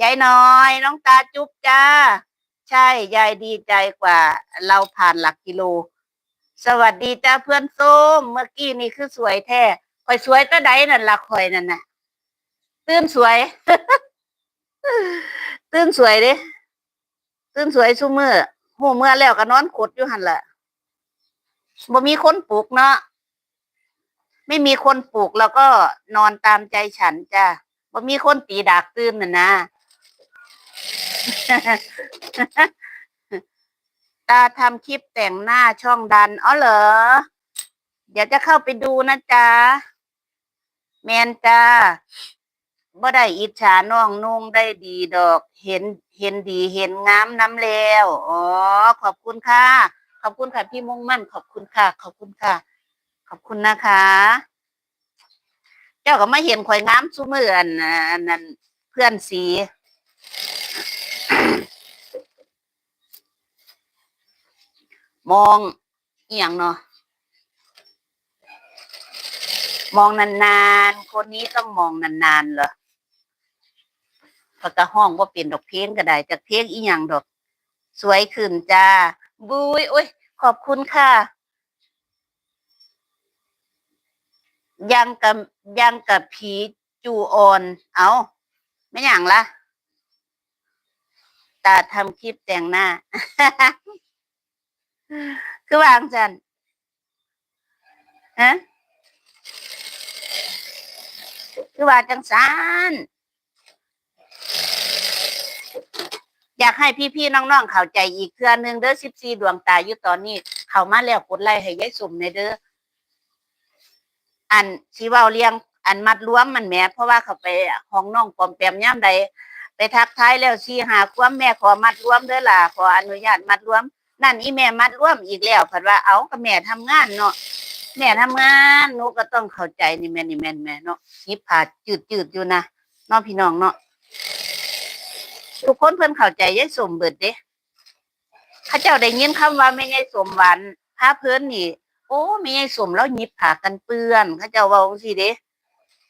ยายน้อย น้องตาจุ๊บจ้า ใช่ยายดีใจกว่า เราผ่านหลักกิโล สวัสดีจ้าเพื่อนส้มเมื่อกี้นี่คือสวยแท้คอยสวยตะใดนั่นละคอยนั่นน่ะ ตื่นสวย ตื่นสวยเด้ตื่นสวยซุมือหูเมื่อแล้วก็นอนขดอยู่หันละบ่มีคนปลุกเนาะไม่มีคนปลูกแล้วก็นอนตามใจฉันจ้ะว่มีคนตีดากตื่นน่ะนะ ตาทำคลิปแต่งหน้าช่องดันอ๋อเหรอ เดี๋ยวจะเข้าไปดูนะจ๊ะ แมนจ้าบ่ได้อิจฉาน้องนุ่งได้ดีดอก เห็นเห็นดีเห็นงามน้ำแล้วอ๋อ ขอบคุณค่ะ ขอบคุณค่ะพี่มุ่งมั่น ขอบคุณค่ะ ขอบคุณค่ะ ขอบคุณนะคะ เจ้าก็ไมาเห็นข่อยงามซุมืออันน่ะอันนั้นเพื่อนสี มองอหย่างเนาะมองนานๆ คนนี้ต้องมองนานๆเหรอพอกระห้องว่าเปลี่ยนดอกเพลงก็ได้จากเพลงอีหยังดอก สวยขึ้นจ้า บุยโอ้ย ขอบคุณค่ะ ยังกับยังกับผีจูออน เอาไม่อย่างละตาทำคลิปแต่งหน้า คือวางจันฮะคือว่าจังสานอยากให้พี่ๆน้องๆเข้าใจอีกเทื่อหนึงเด้อสิบสี่ดวงตาอยู่ตอนนี้ เข้ามาแล้วกดไลค์ให้ยายสุ่มในเด้ออันชีว่าเลี้ยง อันมัดรวมมันแหม่เพราะว่าเขาไปห้องน้องปอมแปมย่ำใดไปทักท้ายแล้วชีหาความแม่ขอมัดรวมเด้อล่ะขออนุญาตมัดรวม นั่นอีแม่มัดรวมอีกแล้วเพิ่นว่าเอาก็แม่ทำงานเนาะแม่ทำงานหนูก็ต้องเข้าใจนี่แม่นี่แม่แม่เนาะยิบผ่าจืดจืดอยู่นะเน้องพี่น้องเนาะทุกคนเพิ่นเข้าใจยายสมเบิดเด้เข้าเจ้าได้ยินคำว่าแม่ยายสมหวานพาเพิ่นนี่ โอ้แม่ยายสมแล้วยิบผ่ากันเปื้อนเข้าเจ้าว้าจังซี่เด้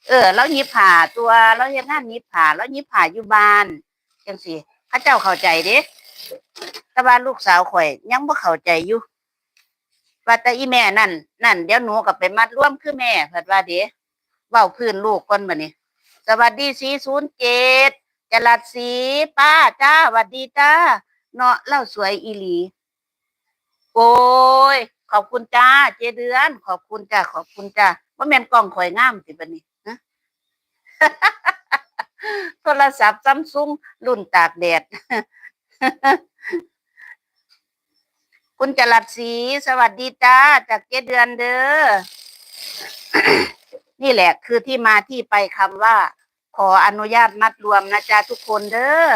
เออแล้วยิบผ่าตัวแล้วเฮ็ดงานยิบผ่าแล้วยิบผ่าอยู่บ้านจังซี่เข้าเจ้าเข้าใจเด้ แต่ว่าลูกสาวข่อย ยังบ่เข้าใจอยู่ว่าแต่อีแม่นั่นนั่นเดี๋ยวหนูก็ไปมัดร่วมคือแม่เพิ่นว่าเด้เว้าพื้นลูกก่อนบัดนี้ สวัสดี407จรัสศรีป้าจ้าสวัสดีจ้าเนาะเล่าสวยอีหลี โอ้ย ขอบคุณจ้า เจเดือน ขอบคุณจ้าขอบคุณจ้าว่าแม่นกล้องข่อยงามสิบัดนี้ฮะโทรศัพท์ซัมซุงรุ่นตากแดด คุณจรัสศรีสวัสดีจ้าจากเจเดือนเด้อ นี่แหละคือที่มาที่ไปคำว่า ขออนุญาตมัดรวมนะจ๊ะทุกคนเด้อ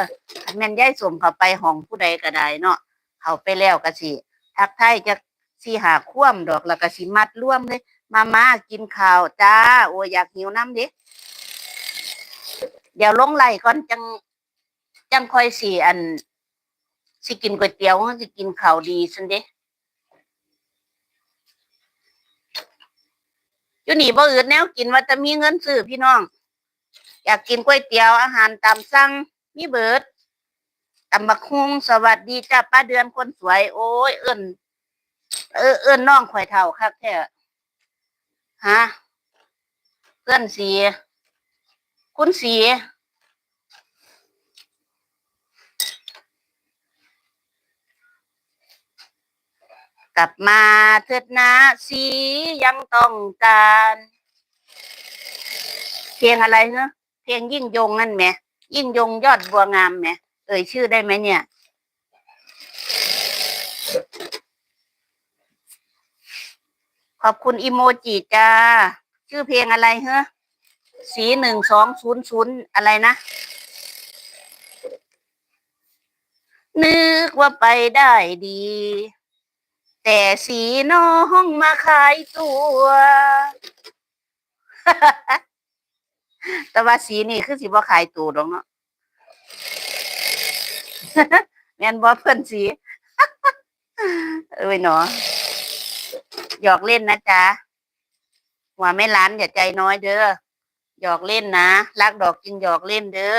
แม่นย้ายสมเขาไปห้องผู้ใดก็ได้เนาะเขาไปแล้วก็สิทักทยจะสิหาคว่ำดอกแล้วก็สิมัดร่วมเลย มามากินข้าวจ้า โอ้อยากหิวน้ำดิเดี๋ยวลงไหลก่อนจังจังคอยสิอัน สิกินก๋วยเตี๋ยวสิกินข้าวดีซันเด้อยู่นี่บ่อื่นแนวกินว่าจะมีเงินซื้อพี่น้อง อยากกินก๋วยเตี๋ยวอาหารตามสั่งมีเบิดตำบักฮุงสวัสดีจ้าป้าเดือนคนสวย โอ้ยเอิ้นเออเอิ้นน้องข่อยเท่าคักแท้ฮะเพื่อนสีคุณสี กลับมาเถิดนะสียังต้องการ เพลงอะไรเนอะเพลงยิ่งยงนั่นแหมยิ่งยงยอดบัวงามแหมเอ่ยชื่อได้ไหมเนี่ยขอบคุณอีโมจิจ้า ชื่อเพลงอะไรเฮ้สีหนึ่งสองศูนย์ศูนย์อะไรนะ นึกว่าไปได้ดี แต่สีน้องมาขายตัว แต่ว่าสีนี่คือสีบ่ขายตัวดอกเนาะแม่นบ่เพิ่อนสีเอ้ยเนาะหยอกเล่นนะจ๊ะหัวไม่ล้านอย่าใจน้อยเด้อหยอกเล่นนะรักดอกจิงหยอกเล่นเด้อ